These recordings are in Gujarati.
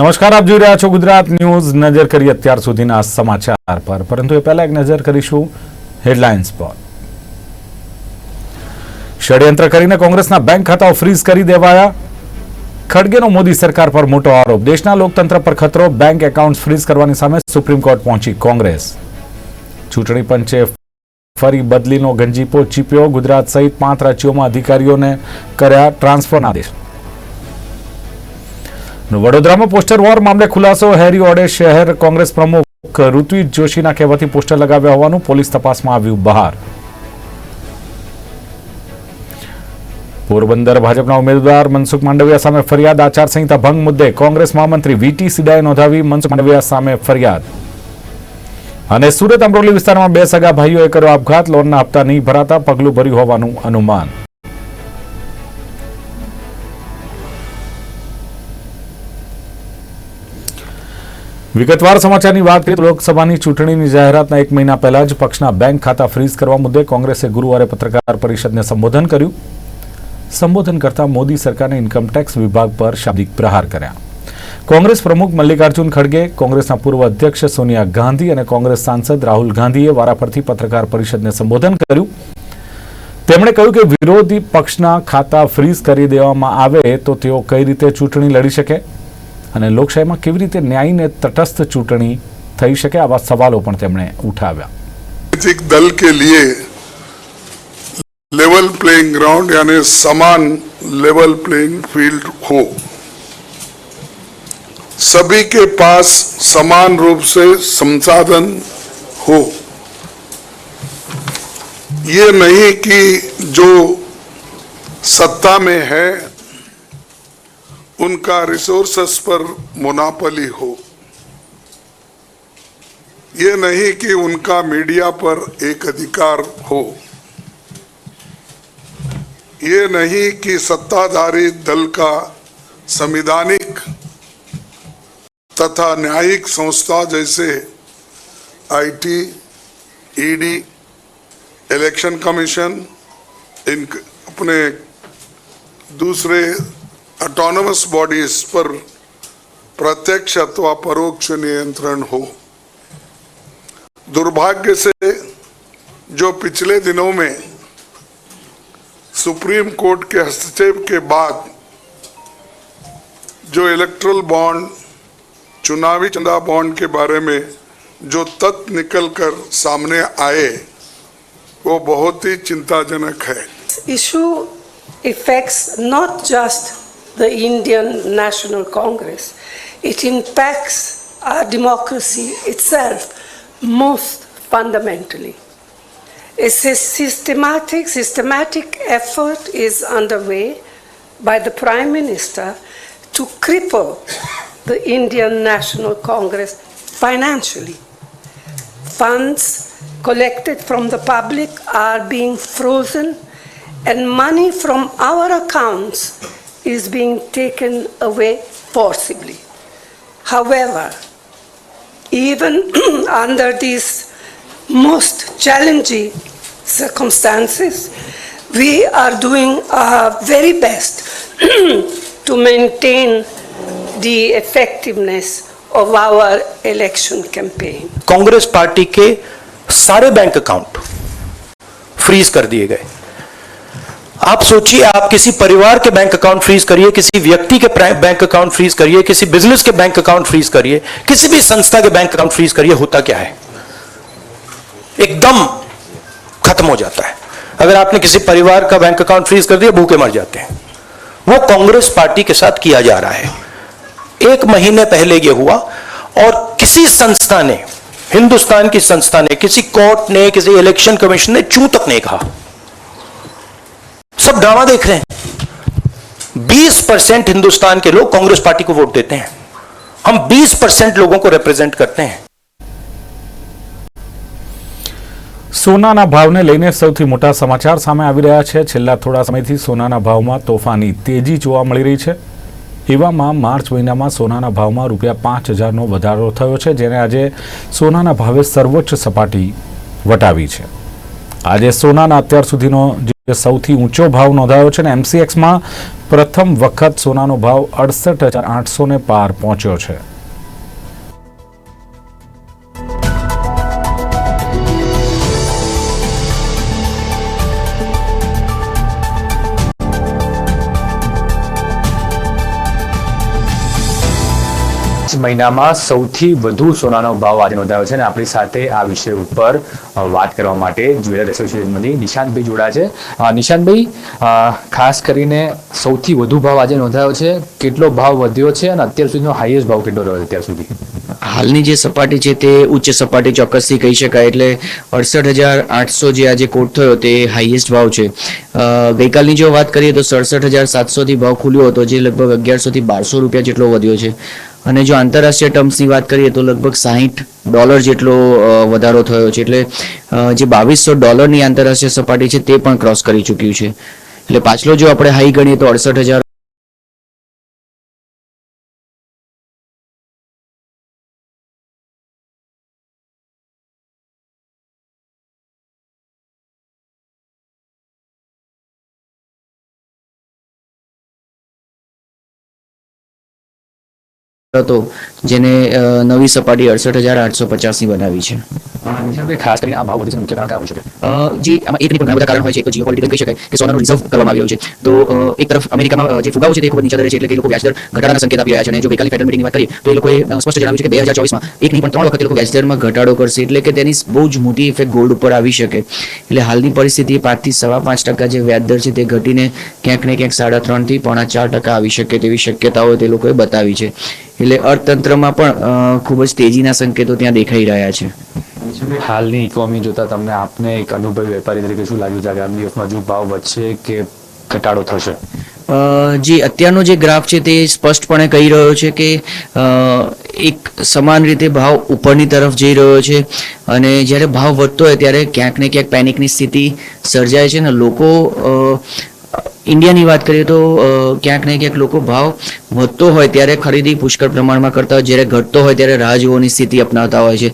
નમસ્કાર, આપ જોઈ રહ્યા છો ગુજરાત ન્યૂઝ. નજર કરી અત્યાર સુધીના સમાચાર પર. પરંતુ એ પહેલા એક નજર કરીશું હેડલાઇન્સ પર. ષડયંત્ર કરીને કોંગ્રેસના બેંક ખાતાઓ ફ્રીઝ કરી દેવાયા. ખડગેનો મોદી સરકાર પર મોટો આરોપ. દેશના લોકતંત્ર પર ખતરો. બેંક એકાઉન્ટ ફ્રીઝ કરવાની સામે સુપ્રીમ કોર્ટ પહોંચી કોંગ્રેસ. ચૂંટણી પંચે ફરી બદલીનો ગંજીપો ચીપ્યો. ગુજરાત સહિત પાંચ રાજ્યોમાં અધિકારીઓને કર્યા ટ્રાન્સફરના આદેશ. વડોદરામાં પોસ્ટર વોર મામલે ખુલાસો. હેરી ઓડે શહેર કોંગ્રેસ પ્રમુખ ઋત્વિજ જોશીના કહેવાથી પોસ્ટર લગાવ્યા હોવાનું પોલીસ તપાસમાં આવ્યું બહાર. પોરબંદર ભાજપના ઉમેદવાર મનસુખ માંડવિયા સામે ફરિયાદ. આચારસંહિતા ભંગ મુદ્દે કોંગ્રેસ મહામંત્રી વીટી સિડાએ નોંધાવી મનસુખ માંડવિયા સામે ફરિયાદ. અને સુરત અમરોલી વિસ્તારમાં બે સગા ભાઈઓએ કર્યો આપઘાત. લોનના હપ્તા નહીં ભરાતા પગલું ભર્યું હોવાનું અનુમાન. વિગતવાર સમાચારની વાત કરીએ તો લોકસભાની ચૂંટણીની જાહેરાતના એક મહિના પહેલા જ પક્ષના બેંક ખાતા ફ્રીઝ કરવા મુદ્દે કોંગ્રેસે ગુરુવારે પત્રકાર પરિષદને સંબોધન કર્યું. સંબોધન કરતા મોદી સરકારને ઇન્કમટેક્સ વિભાગ પર શાબ્દિક પ્રહાર કર્યા. કોંગ્રેસ પ્રમુખ મલ્લિકાર્જુન ખડગે, કોંગ્રેસના પૂર્વ અધ્યક્ષ સોનિયા ગાંધી અને કોંગ્રેસ સાંસદ રાહુલ ગાંધીએ વારાફરથી પત્રકાર પરિષદને સંબોધન કર્યું. તેમણે કહ્યું કે વિરોધી પક્ષના ખાતા ફ્રીઝ કરી દેવામાં આવે તો તેઓ કઈ રીતે ચૂંટણી લડી શકે? અને લોકશાહીમાં કેવી રીતે ન્યાયી અને તટસ્થ ચૂંટણી થઈ શકે આવા સવાલો પણ તેમણે ઉઠાવ્યા राजनीतिक दल के लिए लेवल प्लेइंग ग्राउंड यानी समान लेवल प्लेइंग फील्ड हो सभी के पास समान रूप से संसाधन हो ये नहीं कि जो सत्ता में है उनका रिसोर्सेस पर मोनापली हो। ये नहीं कि उनका मीडिया पर एक अधिकार हो। ये नहीं कि सत्ताधारी दल का संविधानिक तथा न्यायिक संस्था जैसे आईटी ईडी इलेक्शन कमीशन इन अपने दूसरे ऑटोनमस बॉडीज पर प्रत्यक्ष अथवा परोक्ष नियंत्रण हो। दुर्भाग्य से जो पिछले दिनों में सुप्रीम कोर्ट के हस्तक्षेप के बाद जो इलेक्ट्रल बॉन्ड चुनावी चंदा बॉन्ड के बारे में जो तथ्य निकल कर सामने आए, वो बहुत ही चिंताजनक है। Issue affects not just the Indian National Congress, it impacts our democracy itself most fundamentally. A systematic, systematic effort is underway by the Prime Minister to cripple the Indian National Congress financially. Funds collected from the public are being frozen and money from our accounts is being taken away forcibly. However, even under these most challenging circumstances, we are doing our very best to maintain the effectiveness of our election campaign. Congress party के सारे बैंक अकाउंट फ्रीज कर दिए गए आप सोचिए, आप किसी परिवार के बैंक अकाउंट फ्रीज करिए, किसी व्यक्ति के बैंक अकाउंट फ्रीज करिए, किसी बिज़नेस के बैंक अकाउंट फ्रीज करिए, किसी भी संस्था के बैंक अकाउंट फ्रीज करिए, होता क्या है? एकदम खत्म हो जाता है। अगर आपने किसी परिवार का बैंक अकाउंट फ्रीज कर दिया, भूखे मर जाते हैं। वो कांग्रेस पार्टी के साथ किया जा रहा है। एक महीने पहले यह हुआ और किसी संस्था ने, हिंदुस्तान की संस्था ने, किसी कोर्ट ने, किसी इलेक्शन कमीशन ने चू तक नहीं कहा। सब ड्रामा देख रहे हैं 20 परसेंट हिंदुस्तान के लोग कांग्रेस पार्टी को वोट देते हैं हम 20 परसेंट लोगों को रिप्रेजेंट करते हैं સોનાના ભાવને લઈને સૌથી મોટા સમાચાર સામે આવી રહ્યા છે છેલ્લા થોડા સમયથી સોનાના ભાવમાં તોફાની તેજી જોવા મળી રહી છે એવામાં માર્ચ મહિનામાં સોનાના ભાવમાં રૂપિયા પાંચ હજારનો વધારો થયો છે જેને આજે સોનાના ભાવે સર્વોચ્ચ સપાટી વટાવી છે આજે સોનાના અત્યાર સુધીનો સૌથી ઊંચો ભાવ નોંધાયો છે અને એમસીએક્સમાં પ્રથમ વખત સોનાનો ભાવ અડસઠ હજાર આઠસો ને પાર પહોંચ્યો છે. મહિનામાં સૌથી વધુ સોનાનો ભાવ આજે નોંધાયો છે અને આપણી સાથે આ વિષય ઉપર વાત કરવા માટે જ્વેલર એસોસિએશનમાંથી નિશાંતભાઈ જોડા છે. નિશાંતભાઈ ખાસ કરીને સૌથી વધુ ભાવ આજે નોંધાયો છે. કેટલો ભાવ વધ્યો છે અને અત્યાર સુધીનો હાઈએસ્ટ ભાવ કેટલો રહ્યો અત્યાર સુધી? હાલની જે સપાટી છે તે ઉચ્ચ સપાટી ચોક્કસથી કહી શકાય એટલે અડસઠ હજાર આઠસો જે આજે કોટ થયો તે હાઈએસ્ટ ભાવ છે. ગઈકાલની જો વાત કરીએ તો સડસઠ હજાર સાતસોથી ભાવ ખુલ્યો હતો જે લગભગ અગિયારસોથી બારસો રૂપિયા જેટલો વધ્યો છે. અને જો આંતરરાષ્ટ્રીય ટર્મ્સની વાત કરીએ તો લગભગ સાહીઠ ડોલર જેટલો વધારો થયો છે. એટલે જે બાવીસો ડોલરની આંતરરાષ્ટ્રીય સપાટી છે તે પણ ક્રોસ કરી ચૂક્યું છે. એટલે પાછલો જો આપણે હાઈ ગણીએ તો અડસઠ હજાર હતો જેને નવી સપાટી અડસઠ હજાર આઠસો પચાસની બનાવી છે. ખાસ કરીને આ ભાવ વધે છે મુખ્ય કારણ હોઈ શકે જે આમાં એક ઘણા બધા કારણ હોય છે એક તો જીઓપોલિટિકલ કહી શકાય કે સોનાનું રિઝર્વ કરવામાં આવ્યું છે. તો એક તરફ અમેરિકામાં જે ફુગાવો છે તે ખૂબ નીચા દરે છે એટલે કે લોકો વ્યાજદર ઘટાડાના સંકેત આપી રહ્યા છે અને જો ગઈકાલની ફેડરલ મિટિંગની વાત કરીએ તો એ લોકોએ સ્પષ્ટ જણાવ્યું છે કે બે હજાર ચોવીસમાં એક નહીં પણ ત્રણ વખત લોકો વ્યાજદરમાં ઘટાડો કરશે એટલે કે તેની બહુ જ મોટી ઇફેક્ટ ગોલ્ડ ઉપર આવી શકે. એટલે હાલની પરિસ્થિતિ પાંચથી સવા પાંચ ટકા જે વ્યાજદર છે તે ઘટીને ક્યાંક ને ક્યાંક સાડા ત્રણથી પોણા ચાર ટકા આવી શકે તેવી શક્યતાઓ તે લોકોએ બતાવી છે. એટલે અર્થતંત્રમાં પણ ખૂબ જ તેજીના સંકેતો ત્યાં દેખાઈ રહ્યા છે. હાલની ઇકોનોમી જોતા તમને આપને એક અનુભવી વેપારી તરીકે શું લાગ્યું? છે આગામી દિવસમાં હજુ ભાવ વધશે કે ઘટાડો થશે? જે અત્યારનો જે ગ્રાફ છે તે સ્પષ્ટપણે કહી રહ્યો છે કે એક સમાન રીતે ભાવ ઉપરની તરફ જઈ રહ્યો છે અને જ્યારે ભાવ વધતો હોય ત્યારે ક્યાંક ને ક્યાંક પેનિકની સ્થિતિ સર્જાય છે અને લોકો ઇન્ડિયાની વાત કરીએ તો ક્યાંક ને ક્યાંક લોકો ભાવ વધતો હોય ત્યારે ખરીદી પુષ્કળ પ્રમાણમાં કરતા હોય. જ્યારે ઘટતો હોય ત્યારે રાહ જોવાની સ્થિતિ અપનાવતા હોય છે.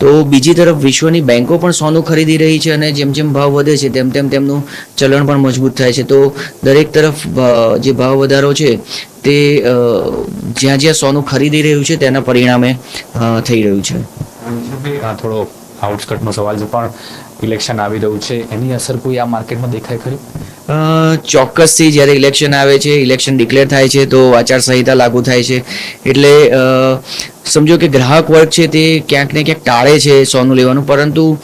તો બીજી તરફ વિશ્વની બેન્કો પણ સોનું ખરીદી રહી છે અને જેમ જેમ ભાવ વધે છે, તેમ તેમ તેમનું ચલણ પણ મજબૂત થાય છે. તો દરેક તરફ જે ભાવ વધારો છે તે જ્યાં જ્યાં સોનું ખરીદી રહ્યું છે તેના પરિણામે થઈ રહ્યું છે. થોડો આઉટસ્કટનો સવાલ છે, પણ ઇલેક્શન આવી રહ્યું છે. એની અસર કોઈ આ માર્કેટમાં દેખાય ખરી? ચોક્કસથી જ્યારે ઇલેક્શન આવે છે ઇલેક્શન ડિક્લેર થાય છે, તો આચારસંહિતા લાગુ થાય છે. એટલે સમજો કે ગ્રાહક વર્ગ છે તે ક્યાંક ને ક્યાંક ટાળે છે સોનું લેવાનું, પરંતુ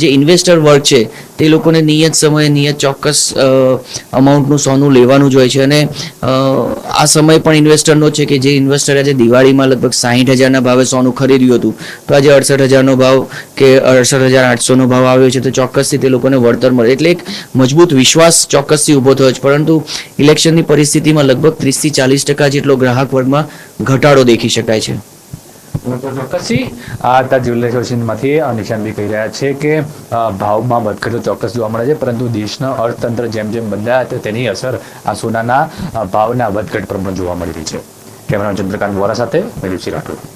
જે ઇન્વેસ્ટર વર્ગ છે તે લોકોને નિયત સમયે, નિયત ચોક્કસ અમાઉન્ટનું સોનું લેવાનું જ હોય છે અને આ સમય પણ ઇન્વેસ્ટરનો છે કે જે ઇન્વેસ્ટરે આજે દિવાળીમાં લગભગ સાહીઠ હજારના ભાવે સોનું ખરીદ્યું હતું. તો આજે અડસઠ હજારનો ભાવ કે અડસઠ હજાર આઠસોનો ભાવ આવ્યો છે તો ચોક્કસથી તે લોકોને વળતર મળે. એટલે એક મજબૂત વિશ્વાસ ચોક્કસથી ઊભો થયો છે પરંતુ, ઇલેક્શનની પરિસ્થિતિમાં લગભગ ત્રીસથી ચાલીસ ટકા જેટલો ગ્રાહક વર્ગમાં ઘટાડો દેખી શકાય છે. ચોક્કસથી આ હતા જ્વેલરી નિશાન બી કહી રહ્યા છે કે ભાવમાં વધઘટો ચોક્કસ જોવા મળે છે, પરંતુ દેશના અર્થતંત્ર જેમ જેમ બદલાયા તેની અસર આ સોનાના ભાવના વધઘટ પર પણ જોવા મળી રહી છે. કેમેરામેન ચંદ્રકાંત વોરા સાથે મેં રાઠોડ.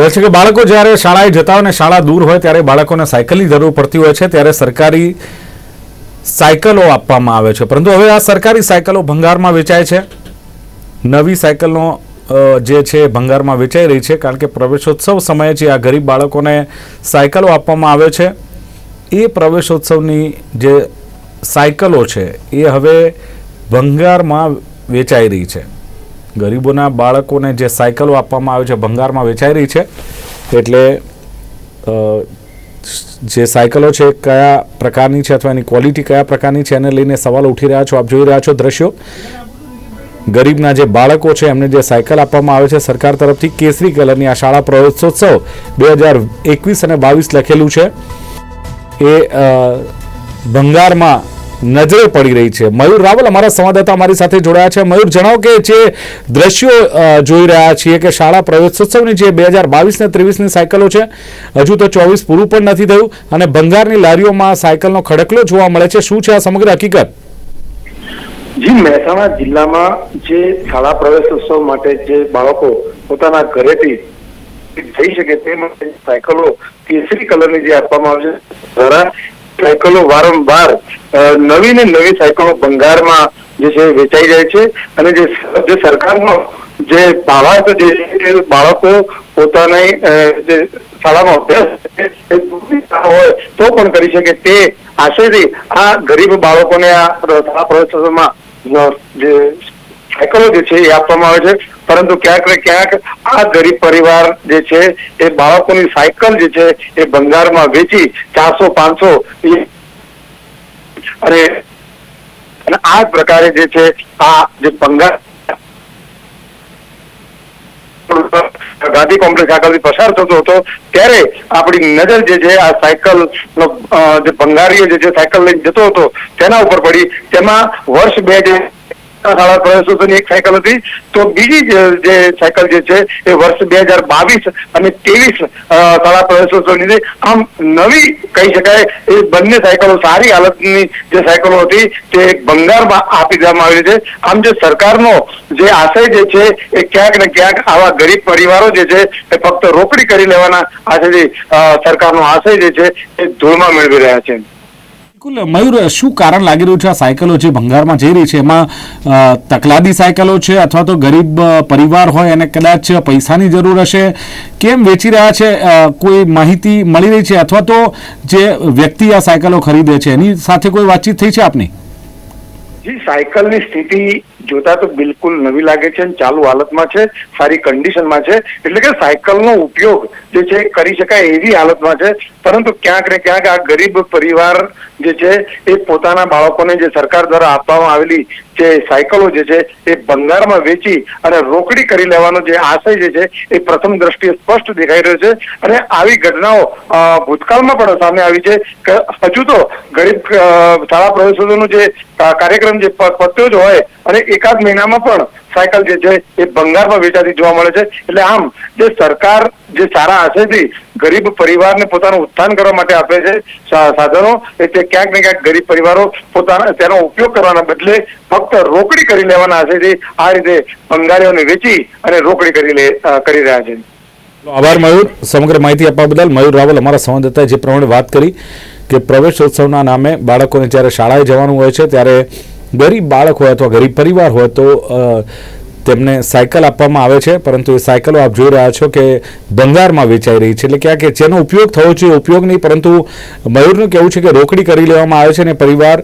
કહેવાય છે કે બાળકો જ્યારે શાળાએ જતા હોય અને શાળા દૂર હોય ત્યારે બાળકોને સાયકલની જરૂર પડતી હોય છે, ત્યારે સરકારી સાયકલો આપવામાં આવે છે. પરંતુ હવે આ સરકારી સાયકલો ભંગારમાં વેચાય છે. નવી સાયકલનો જે છે ભંગારમાં વેચાઈ રહી છે, કારણ કે પ્રવેશોત્સવ સમયે જે આ ગરીબ બાળકોને સાયકલો આપવામાં આવે છે, એ પ્રવેશોત્સવની જે સાયકલો છે, એ હવે ભંગારમાં વેચાઈ રહી છે. ગરીબોના બાળકોને જે સાયકલો આપવામાં આવે છે, ભંગારમાં વેચાઈ રહી છે, એટલે જે સાયકલો છે, કયા પ્રકારની છે અથવા એની ક્વોલિટી કયા પ્રકારની છે, એને લઈને સવાલ ઉઠી રહ્યા છો, આપ જોઈ રહ્યા છો દ્રશ્યો. ગરીબના જે બાળકો છે, એમને જે સાયકલ આપવામાં આવે છે, સરકાર તરફથી કેસરી કલરની આ શાળા પ્રવેશોત્સવ બે હજાર એકવીસ અને બાવીસ લખેલું છે. એ ભંગારમાં નજરે પડી રહી છે. મયુર રાવલ અમારા સંવાદદાતા અમારી સાથે જોડાયા છે. મયુર, જણાવો કે જે દ્રશ્યો જોઈ રહ્યા છીએ કે શાળા પ્રવેશોત્સવની જે બે હજાર બાવીસ ને ત્રેવીસની સાયકલો છે, હજુ તો ચોવીસ પૂરું પણ નથી થયું અને ભંગારની લારીઓમાં સાયકલનો ખડકલો જોવા મળે છે. શું છે આ સમગ્ર હકીકત? જી, મહેસાણા જિલ્લામાં જે શાળા પ્રવેશોત્સવ માટે જે બાળકો પોતાના ઘરેથી થઈ શકે તે માટે સાયકલો કેસરી કલરની જે આપવામાં આવે છે. સાયકલો વારંવાર નવી ને નવી સાયકલો ભંગારમાં જે છે વેચાઈ જાય છે અને જે સરકારનો જે ભાવાર્થ જે બાળકો પોતાની જે શાળામાં અભ્યાસ હોય તો પણ કરી શકે તે આશયથી આ ગરીબ બાળકોને આ શાળા પ્રવેશોત્સવમાં જે સાયકલો જે છે એ આપવામાં આવે છે. પરંતુ ક્યાંક ને ક્યાંક આ ગરીબ પરિવાર જે છે એ બાળકોની સાયકલ જે છે એ ભંગારમાં વેચી ચારસો, પાંચસો અને આ પ્રકારે જે છે આ જે ભંગાર ગાંધી કોમ્પ્લેક્સ આગળથી પસાર થતો હતો, ત્યારે આપણી નજર જે છે આ સાયકલ નો જે ભંગારીઓ જે છે સાયકલ લઈને જતો હતો, તેના ઉપર પડી. તેમાં વર્ષ બે જે શાળા પ્રવેશોત્સવની એક સાયકલ હતી. તો બીજી જે સાયકલ જે છે, એ વર્ષ બે હજાર બાવીસ અને ત્રેવીસ શાળા પ્રવેશોત્સવની આમ નવી કહી શકાય, એ બંને સાયકલો સારી હાલતની જે સાયકલો હતી, તે ભંગારમાં આપી દેવામાં આવેલી છે. આમ જે સરકારનો જે આશય જે છે, એ ક્યાંક ને ક્યાંક આવા ગરીબ પરિવારો જે છે, એ ફક્ત રોકડી કરી લેવાના આશયથી સરકારનો આશય જે છે, એ ધૂળમાં મેળવી રહ્યા છે. બિલકુલ. મયુર, શું કારણ લાગી રહ્યું છે? આ સાયકલો જે ભંગારમાં જઈ રહી છે, એમાં તકલાદી સાયકલો છે અથવા તો ગરીબ પરિવાર હોય અને કદાચ પૈસાની જરૂર હશે? કેમ વેચી રહ્યા છે? કોઈ માહિતી મળી રહી છે? અથવા તો જે વ્યક્તિ આ સાયકલો ખરીદે છે, એની સાથે કોઈ વાતચીત થઈ છે આપની? જી, સાયકલની સ્થિતિ જોતા તો બિલકુલ નવી લાગે છે અને ચાલુ હાલતમાં છે, સારી કન્ડિશનમાં છે. એટલે કે સાયકલનો ઉપયોગ જે છે કરી શકાય એવી હાલતમાં છે. પરંતુ ક્યાંક ને ક્યાંક આ ગરીબ પરિવાર જે છે, એ પોતાના બાળકોને જે સરકાર દ્વારા આપવામાં આવેલી જે સાયકલો જે છે, એ ભંગારમાં વેચી અને રોકડી કરી લેવાનો જે આશય જે છે, એ પ્રથમ દ્રષ્ટિએ સ્પષ્ટ દેખાઈ રહ્યો છે. અને આવી ઘટનાઓ ભૂતકાળમાં પણ સામે આવી છે કે હજુ તો ગરીબ શાળા પ્રવેશોનો જે કાર્યક્રમ જે પત્યો જ હોય અને એકાદ મહિનામાં પણ સાયકલ જે છે એ ભંગારમાં વેચાતી જોવા મળે છે. એટલે આમ જે સરકાર જે સારા આશયથી ગરીબ પરિવારને પોતાનું ઉત્થાન કરવા માટે આપે છે સાધનો એ તે ક્યાંક ને ક્યાંક ગરીબ પરિવારો પોતાના, તેનો ઉપયોગ કરવાના બદલે ફક્ત રોકડી કરી લેવાના આશયથી આ રીતે ભંગારીઓને વેચી અને રોકડી કરી લે કરી રહ્યા છે. આભાર મયુર. સમગ્ર માહિતી આપવા બદલ મયુર રાવલ અમારા સંવાદદાતાએ જે પ્રમાણે વાત કરી કે પ્રવેશોત્સવના નામે બાળકોને જ્યારે શાળાએ જવાનું હોય છે, ત્યારે ગરીબ બાળક હોય અથવા ગરીબ પરિવાર હોય તો તેમને સાયકલ આપવામાં આવે છે, પરંતુ એ સાયકલો આપ જોઈ રહ્યા છો કે ભંગારમાં વેચાઈ રહી છે. એટલે ક્યાંક કે જેનો ઉપયોગ થવો જોઈએ, ઉપયોગ નહીં, પરંતુ મયુરનું કહેવું છે કે રોકડી કરી લેવામાં આવે છે અને પરિવાર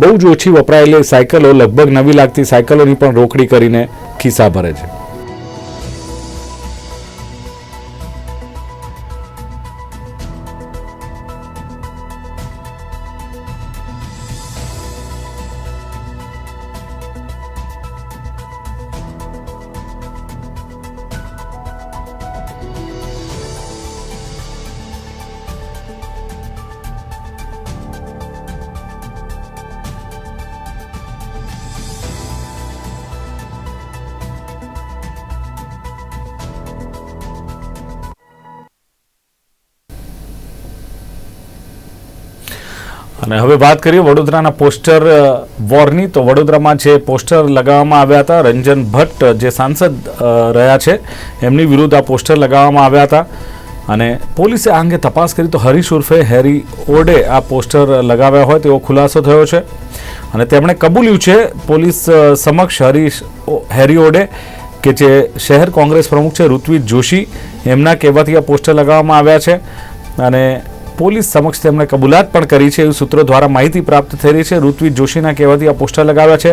બહુ જ ઓછી વપરાયેલી સાયકલો, લગભગ નવી લાગતી સાયકલોની પણ રોકડી કરીને ખિસ્સા ભરે છે. અને હવે વાત કરીએ વડોદરાના પોસ્ટર વોરની. તો વડોદરામાં જે પોસ્ટર લગાવવામાં આવ્યા હતા, રંજન ભટ્ટ, જે સાંસદ રહ્યા છે, એમની વિરુદ્ધ આ પોસ્ટર લગાવવામાં આવ્યા હતા. અને પોલીસે આ અંગે તપાસ કરી તો હરીશ ઉર્ફે હેરી ઓડે આ પોસ્ટર લગાવ્યા હોય તેવો ખુલાસો થયો છે. અને તેમણે કબૂલ્યું છે પોલીસ સમક્ષ હરીશ હેરી ઓડે કે જે શહેર કોંગ્રેસ પ્રમુખ છે ઋત્વિજ જોશી, એમના કહેવાથી આ પોસ્ટર લગાવવામાં આવ્યા છે. અને પોલીસ સમક્ષ તેમણે કબૂલાત પણ કરી છે એવી સૂત્રો દ્વારા માહિતી પ્રાપ્ત થઈ રહી છે. ઋત્વિજ જોશીના કહેવાથી આ પોસ્ટર લગાવ્યા છે.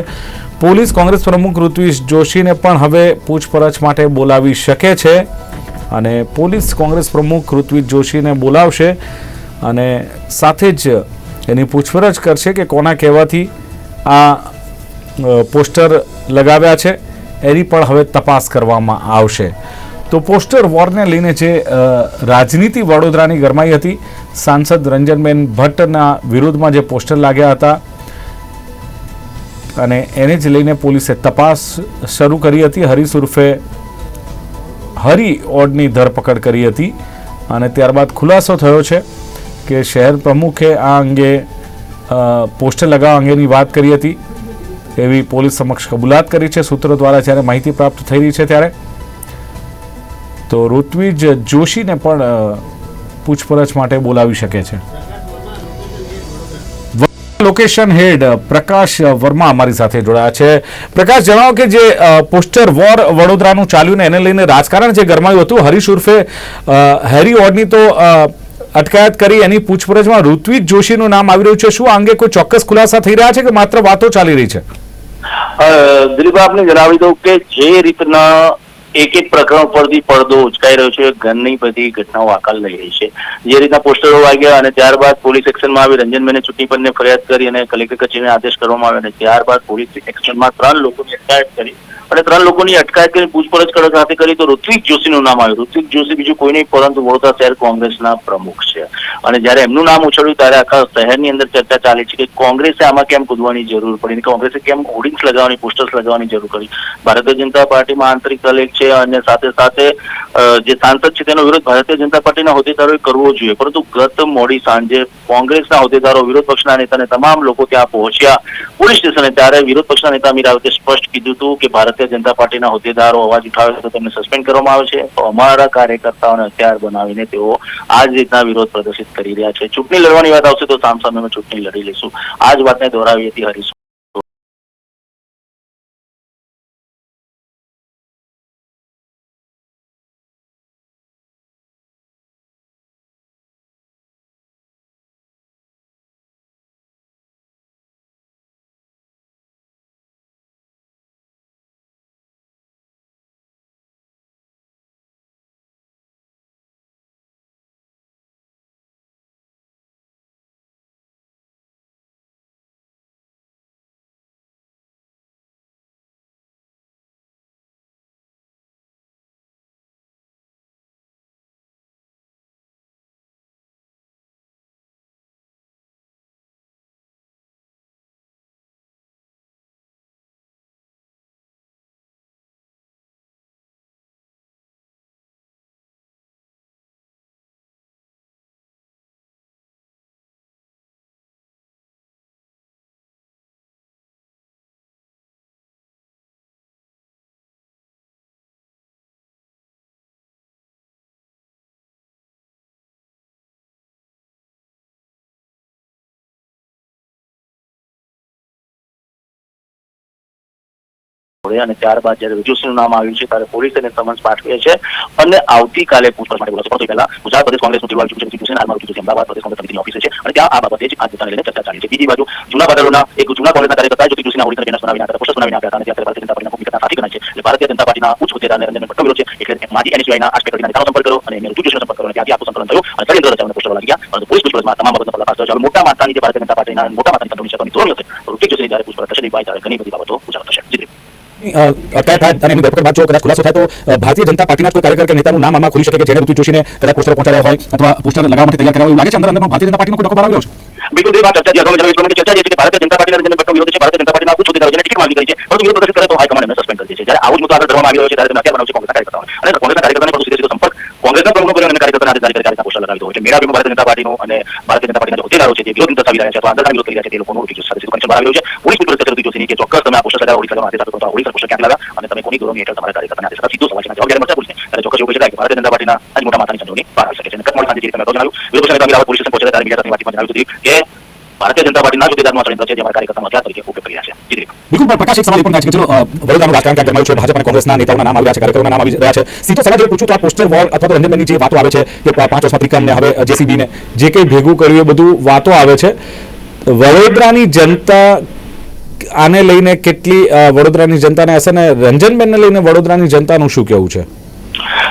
પોલીસ કોંગ્રેસ પ્રમુખ ઋત્વિજ જોશીને પણ હવે પૂછપરછ માટે બોલાવી શકે છે અને પોલીસ કોંગ્રેસ પ્રમુખ ઋત્વિજ જોશીને બોલાવશે અને સાથે જ એની પૂછપરછ કરશે કે કોના કહેવાથી આ પોસ્ટર લગાવ્યા છે. એની પણ હવે તપાસ કરવામાં આવશે. તો પોસ્ટર વોરને લઈને જે રાજનીતિ વડોદરાની ગરમાઈ હતી, સાંસદ રંજનબેન ભટ્ટના વિરુદ્ધમાં જે પોસ્ટર લાગ્યા હતા, અને એને જ લઈને પોલીસે તપાસ શરૂ કરી હતી. હરીશ ઉર્ફે હરી ઓડની ધરપકડ કરી હતી અને ત્યારબાદ ખુલાસો થયો છે કે શહેર પ્રમુખે આ અંગે પોસ્ટર લગાવવા અંગેની વાત કરી હતી. એવી પોલીસ સમક્ષ કબૂલાત કરી છે. સૂત્રો દ્વારા જ્યારે માહિતી પ્રાપ્ત થઈ રહી છે ત્યારે તો ઋત્વિજ જોશીને પણ પૂછપરછ માટે બોલાવી શકે છે. લોકેશન હેડ પ્રકાશ વર્મા અમારી સાથે જોડાયા છે. પ્રકાશ, જણાવો કે જે પોસ્ટર વોર વડોદરાનું ચાલ્યું ને એને લઈને રાજકારણ જે ગરમાયું હતું, હરીશ ઉર્ફે હેરી ઓડની તો અટકાયત કરી એની પૂછપરછમાં ઋત્વિક જોશીનું નામ આવી રહ્યું છે. શું અંગે કોઈ ચોક્કસ ખુલાસા થઈ રહ્યા છે કે માત્ર વાતો ચાલી રહી છે? દિલીપ આપને જણાવી દઉં કે જે રીતના એક એક પ્રકરણ પરથી પડદો ઉચકાઈ રહ્યો છે. ઘરની બધી ઘટનાઓ આકાલ લઈ રહી છે. જે રીતના પોસ્ટરો વાગ્યા અને ત્યારબાદ પોલીસ એક્શનમાં આવી રંજનબેને ચૂંટણી પંચને ફરિયાદ કરી અને કલેક્ટર કચેરીને આદેશ કરવામાં આવ્યો અને ત્યારબાદ પોલીસ એક્શનમાં ત્રણ લોકોની અટકાયત કરી. અને ત્રણ લોકોની અટકાયત કરી પૂછપરછ કરવા સાથે કરી તો ઋત્વિક જોશીનું નામ આવ્યું. ઋત્વિક જોશી બીજું કોઈ નહીં, પરંતુ વડોદરા શહેર કોંગ્રેસના પ્રમુખ છે. અને જ્યારે એમનું નામ ઉછળ્યું, ત્યારે આખા શહેરની અંદર ચર્ચા ચાલે છે કે કોંગ્રેસે આમાં કેમ કૂદવાની જરૂર પડી કોંગ્રેસે કેમ હોર્ડિંગ્સ લગાવવાની, પોસ્ટર્સ લગાવવાની જરૂર કરી ભારતીય જનતા પાર્ટીમાં આંતરિક કલેક છે અને સાથે સાથે જે સાંસદ છે તેનો વિરોધ ભારતીય જનતા પાર્ટીના હોદ્દેદારોએ કરવો જોઈએ. પરંતુ ગત મોડી સાંજે કોંગ્રેસના હોદ્દેદારો, વિરોધ પક્ષના નેતા તમામ લોકો ત્યાં પહોંચ્યા પોલીસ સ્ટેશને. ત્યારે વિરોધ પક્ષના નેતા અમીર રાવતે સ્પષ્ટ કીધું હતું કે ભારતીય જનતા પાર્ટીના હોદ્દેદારો અવાજ ઉઠાવે તો તેમને સસ્પેન્ડ કરવામાં આવે છે. તો અમારા કાર્યકર્તાઓને હથિયાર બનાવીને તેઓ આ જ રીતના વિરોધ પ્રદર્શિત કરી રહ્યા છે. ચૂંટણી લડવાની વાત આવશે તો સામસામે ચૂંટણી લડી લઈશું. આ જ વાતને દોહરાવી હતી હરીશ જોડે અને ત્યારબાદ જયારે વિજુસીનું નામ આવ્યું છે, ત્યારે પોલીસ એને સમન્સ પાઠવે છે અને આવતીકાલે પૂછપરછ માટે બોલાવશે પહેલા ગુજરાત પ્રદેશ કોંગ્રેસનું જીવવા ચૂંટણી છે હાલમાં ચૂંટણી અમદાવાદ પ્રદેશ કોંગ્રેસ સમિતિની ઓફિસે છે અને ત્યાં આ બાબતે જ આ લઈને ચર્ચા ચાલી છે. બીજી બાજુ, જૂના બાદલોના એક જૂના કોંગ્રેસના કાર્યકર્તા જ્યોતિ જોશીના હોળી બેનર બનાવીને હતા પોસ્ટર્સ બનાવીને આપ્યા હતા અને ત્યારે ભારતીય જનતા પાર્ટીના ભૂમિકા સાથી ગણાય છે. એટલે ભારતીય જનતા પાર્ટીના ઉચ્ચ હોદ્દેદાર નરેન્દ્ર ભટ્ટો વિરોધ છે, એટલે માજી એનસીઆઈના આજ કરીને નેતાનો સંપર્ક કરો અને એમને ઋતુ સંપર્ક કરો ત્યાંથી આખું સંકલન થયું અને ષડયંત્ર રચાવને પોસ્ટરો લાગી ગયા પરંતુ પોલીસ પૂછપરછમાં તમામ બાબતનો પર્દાફાશ થયો છે મોટા માત્રાની જે ભારતીય જનતા પાર્ટીના મોટા માત્રાની કંટ્રોલની છે તો તો ઋતિક જોશીની જ્યારે પૂછપરછ થશે ત્યારે ઘણી બધી બાબતો ઉજાગર થશે. જી. અટકાયત થાય જો ભારતીય જનતા પાર્ટીના કાર્યકર કે નેતાનું નામ આમાં ખુલી શકે કે જેને ઋતુ જોશીને કદાચ પોસ્ટર પહોંચાડ્યા હોય અથવા પોસ્ટર લગાવવા માટે તૈયાર કરાવ્યું એવું લાગે છે અંદર અંદર ભારતીય જનતા પાર્ટીનો કોઈ ડખો બહાર છે? બિલકુલ દેવા ચર્ચા જે અગાઉ જણાવી ચર્ચા છે કે ભારતીય જનતા પાર્ટીના રંજન ભટ્ટનો વિરોધ છે, ભારતીય જનતા પાર્ટીના આખું જેને ટિકિટ માંગી કરી છે. પરંતુ વિરોધ પ્રદર્શન કરે તો હાઈકમાન્ડ એમને સસ્પેન્ડ કરી છે. જ્યારે આવું જ મુદ્દો આગળ ધરવામાં આવી રહ્યો છે, ત્યારે તેમને હથિયાર બનાવશે કોંગ્રેસના કાર્યકર્તાઓ અને કોંગ્રેસના કાર્યકર્તાને પણ સીધે સંપર્ક કોંગ્રેસના પ્રમુખો અને કાર્યકર્તાને આદેશ દો એટલે મેળાવ્યું ભારતીય જનતા પાર્ટીનો અને ભારતીય જનતા પાર્ટીના જે હોદ્દેદારો છે, જે વિરોધ દર્શાવી રહ્યા છે અથવા આંદોલન વિરોધ કરી રહ્યા છે, તે લોકોનું ઋતિક સાથે સીધું કનેક્શન બહાર છે. પોલીસ પૂછપરછ કરતી જોશીની કે ચોક્કસ તમે આ પોસ્ટર લગાવો તો આ હોળી સર પોસ્ટર ક્યાંક લગાવ્યા અને તમે કોની દોરણી હેઠળ તમારા કાર્યકર્તાને આદેશ સીધો છે. જવાબદારી મળશે પોલીસને, ત્યારે ચોક્કસ એવું કહી કે ભારતીય જનતા પાર્ટીના આજ મોટા માથાની સંજોગોની બહાર આવી શકે છે. અને કટમોડી સાંજે જે તમે જણાવ્યું વિરોધ નેતા અમીરાબાદ પોલીસ સ્ટેશન પહોંચ્યા ત્યારે બીજા સાથેની વાતચીતમાં જણાવ્યું કે ભારતીય જનતા પાર્ટીના જ હોદ્દેદારનું ષડયંત્ર તરીકે નામ રહ્યા છે, કાર્યકરોના નામ આવી રહ્યા આવે છે, કે પાંચ વર્ષમાં ત્રિકમ ને હવે જે કંઈ ભેગું કર્યું એ બધું વાતો આવે છે. વડોદરાની જનતા આને લઈને કેટલી વડોદરાની જનતાને હશે ને રંજનબેનને લઈને વડોદરાની જનતાનું શું કેવું છે?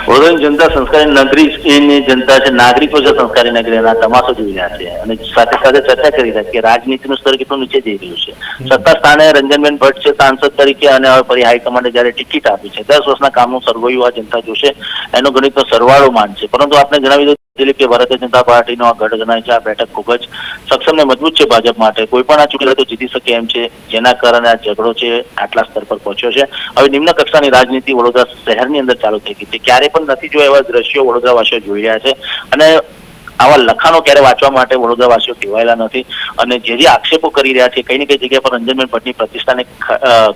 વડોદરાની જનતા સંસ્કારી નગરીની જનતા છે નાગરિકો છે સંસ્કારી નગરી એના તમાશો જોઈ રહ્યા છે. અને સાથે સાથે ચર્ચા કરી રહ્યા છે કે રાજનીતિનું સ્તર કેટલું નીચે જઈ રહ્યું છે. સત્તા સ્થાને રંજનબેન ભટ્ટ છે સાંસદ તરીકે અને હવે ફરી હાઈકમાન્ડે જયારે ટિકિટ આપી છે. દસ વર્ષના કામનું સરવૈયું આ જનતા જોશે. એનો ગણિતનો સરવાળો માન છે. પરંતુ આપણે જણાવી દઉં દિલીપ કે ભારતીય જનતા પાર્ટીનો આ ગઢ ગણાય છે, આ બેઠક ખૂબ જ સક્ષમ ને મજબૂત છે ભાજપ માટે. કોઈ પણ આ ચૂંટણી તો જીતી શકે એમ છે. જેના કારણે આ ઝઘડો છે આટલા સ્તર પર પહોંચ્યો છે. હવે નિમ્ન કક્ષાની રાજનીતિ વડોદરા શહેરની અંદર ચાલુ થઈ ગઈ છે. ક્યારે પણ નથી જોયા એવા દ્રશ્યો વડોદરાવાસીઓ જોઈ રહ્યા છે. અને આવા લખાણો ક્યારે વાંચવા માટે વડોદરાવાસીઓ ટેવાયેલા નથી. અને જે જે આક્ષેપો કરી રહ્યા છે, કઈ ને કઈ જગ્યા પર રંજનબેન ભટ્ટની પ્રતિષ્ઠાને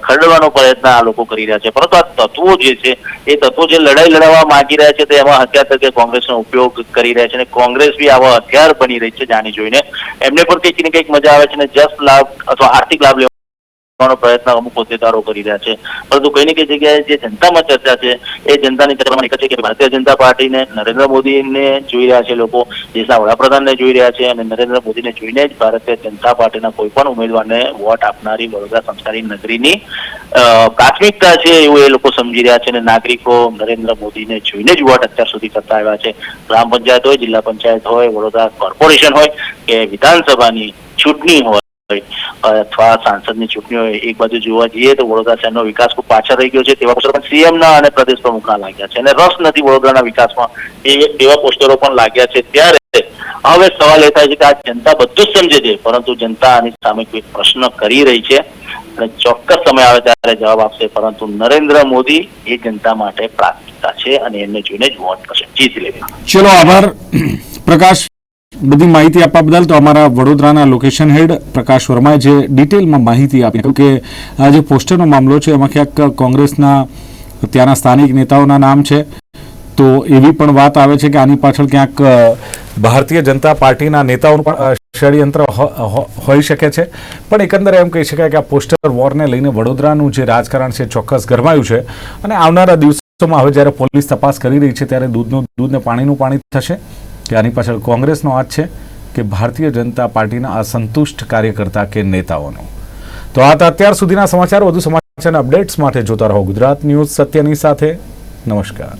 ખરડવાનો પ્રયત્ન આ લોકો કરી રહ્યા છે. પરંતુ આ તત્વો જે છે, એ તત્વો જે લડાઈ લડાવવા માંગી રહ્યા છે, તે એમાં હથિયાર તરીકે કોંગ્રેસનો ઉપયોગ કરી રહ્યા છે અને કોંગ્રેસ બી આવા હથિયાર બની રહી છે, જાણી જોઈને. એમને પણ કંઈક ને કંઈક મજા આવે છે અને જસ્ટ લાભ અથવા આર્થિક લાભ લેવાનો પ્રયત્ન અમુક હોદ્દેદારો કરી રહ્યા છે. પરંતુ કઈ ને કઈ જગ્યાએ જે જનતામાં ચર્ચા છે, એ જનતાની ચર્ચામાં એક છે કે ભારતીય જનતા પાર્ટીને નરેન્દ્ર મોદીને જોઈ રહ્યા છે લોકો, દેશના વડાપ્રધાનને જોઈ રહ્યા છે અને નરેન્દ્ર મોદીને જોઈને જ ભારતીય જનતા પાર્ટીના કોઈ પણ ઉમેદવારને વોટ આપનારી વડોદરા સંસ્કારી નગરીની પ્રાથમિકતા છે એવું એ લોકો સમજી રહ્યા છે અને નાગરિકો નરેન્દ્ર મોદીને જોઈને જ વોટ અત્યાર સુધી કરતા આવ્યા છે. ગ્રામ પંચાયત હોય, જિલ્લા પંચાયત હોય, વડોદરા કોર્પોરેશન હોય કે વિધાનસભાની ચૂંટણી હોય અથવા સાંસદની ચૂંટણીઓ એક બાજુ જોવા જઈએ તો વડોદરા શહેરનો વિકાસ ખૂબ પાછળ રહી ગયો છે, તેવા પોસ્ટરો પણ સીએમ ના અને પ્રદેશ પ્રમુખના લાગ્યા છે. અને રસ નથી વડોદરાના વિકાસમાં એવા પોસ્ટરો પણ લાગ્યા છે. ત્યારે હવે સવાલ એ થાય છે કે આ જનતા બધું જ સમજે છે, પરંતુ જનતા આની સામે કોઈ પ્રશ્ન કરી રહી છે અને ચોક્કસ સમય આવે ત્યારે જવાબ આપશે. પરંતુ નરેન્દ્ર મોદી એ જનતા માટે પ્રાથમિકતા છે અને એમને જોઈને જ વોટ કરશે. જીત લેવી. ચલો, આભાર. પ્રકાશ બધી માહિતી આપવા બદલ તો અમારા વડોદરાના લોકેશન હેડ પ્રકાશ વર્માએ જે ડિટેલમાં માહિતી આપી કે આ જે પોસ્ટરનો મામલો છે, એમાં ક્યાંક કોંગ્રેસના ત્યાંના સ્થાનિક નેતાઓના નામ છે. તો એવી પણ વાત આવે છે કે આની પાછળ ક્યાંક ભારતીય જનતા પાર્ટીના નેતાઓનું પણ ષડયંત્ર હોઈ શકે છે. પણ એકંદરે એમ કહી શકાય કે આ પોસ્ટર વોરને લઈને વડોદરાનું જે રાજકારણ છે, ચોક્કસ ગરમાયું છે. અને આવનારા દિવસોમાં હવે જ્યારે પોલીસ તપાસ કરી રહી છે, ત્યારે દૂધનું, દૂધને પાણીનું પાણી થશે. કે આની પાછળ કોંગ્રેસનો હાથ છે કે ભારતીય જનતા પાર્ટીના અસંતુષ્ટ કાર્યકર્તા કે નેતાઓનો. તો આ અત્યાર સુધીના સમાચાર. વધુ સમાચારના અપડેટ્સ માટે જોતા રહો ગુજરાત ન્યૂઝ સત્યની સાથે. નમસ્કાર.